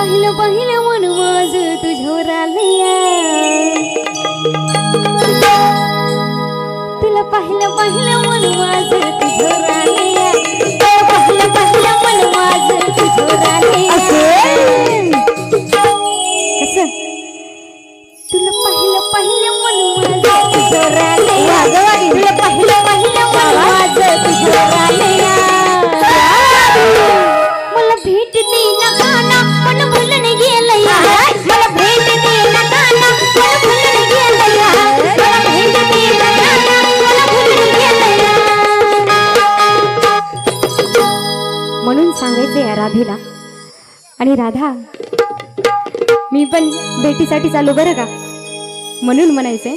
पाहिलं पाहिलं मन माझ तुझ्यावर तुला पाहिलं पाहिलं मन माझ तुझ्यावर आलया. राधेला आणि राधा मी पण भेटीसाठी चालू बरं का? म्हणून म्हणायचं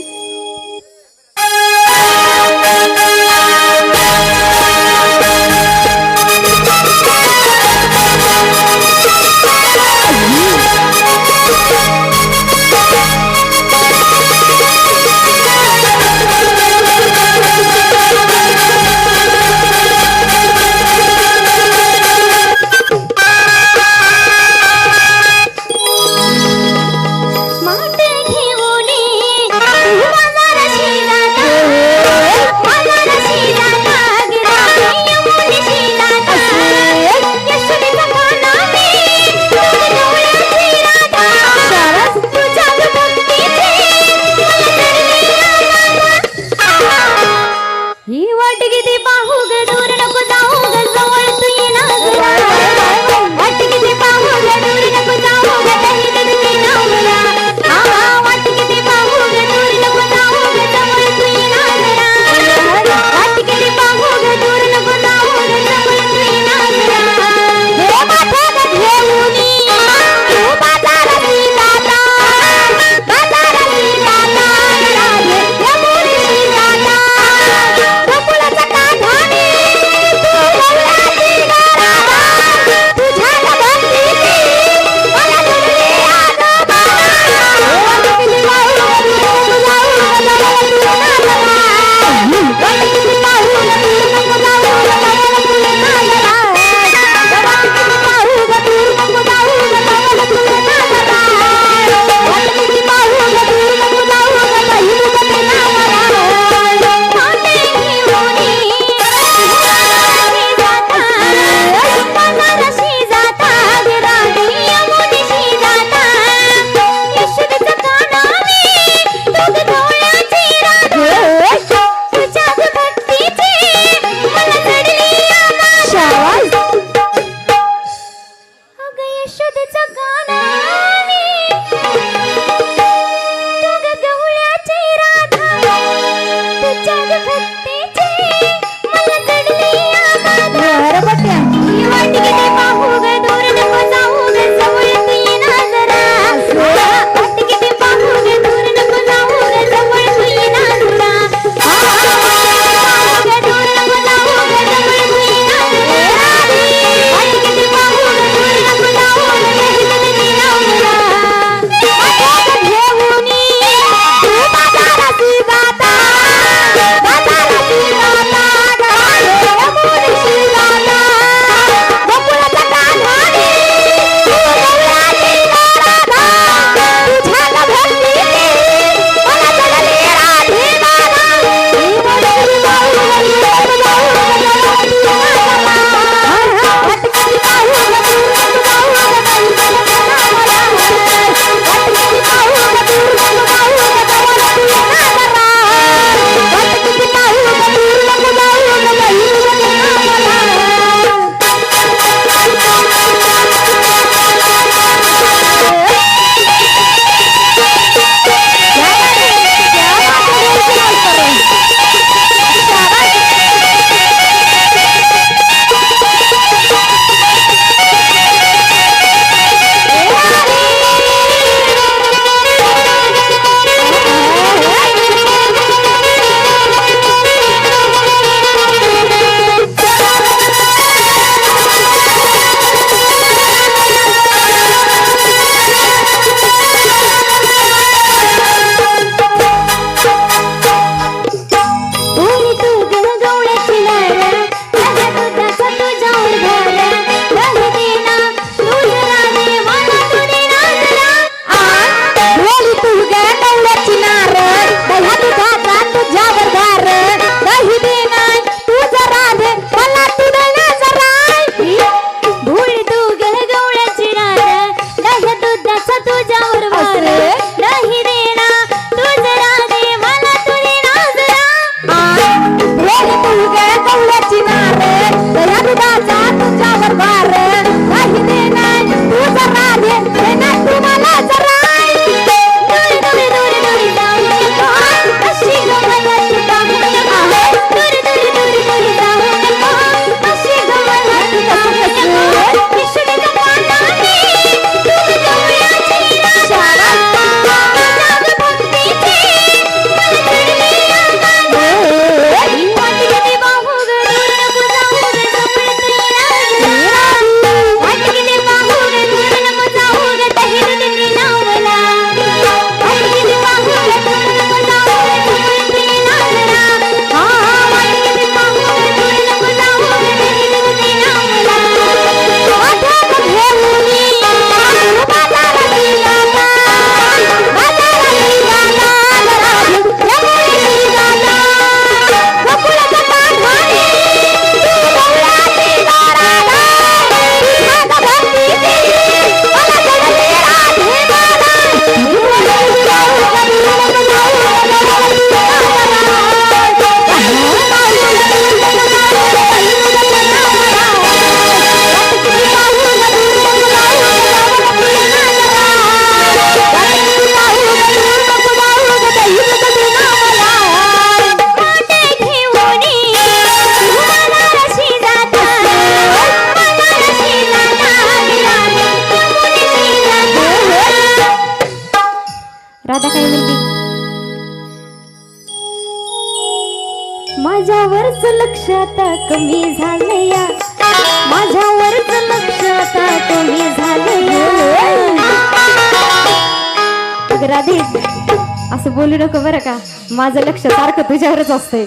असं बोलू नको बरं का? माझं लक्ष सारखं तुझ्यावरच असतंय.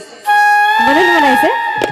म्हणून म्हणायचं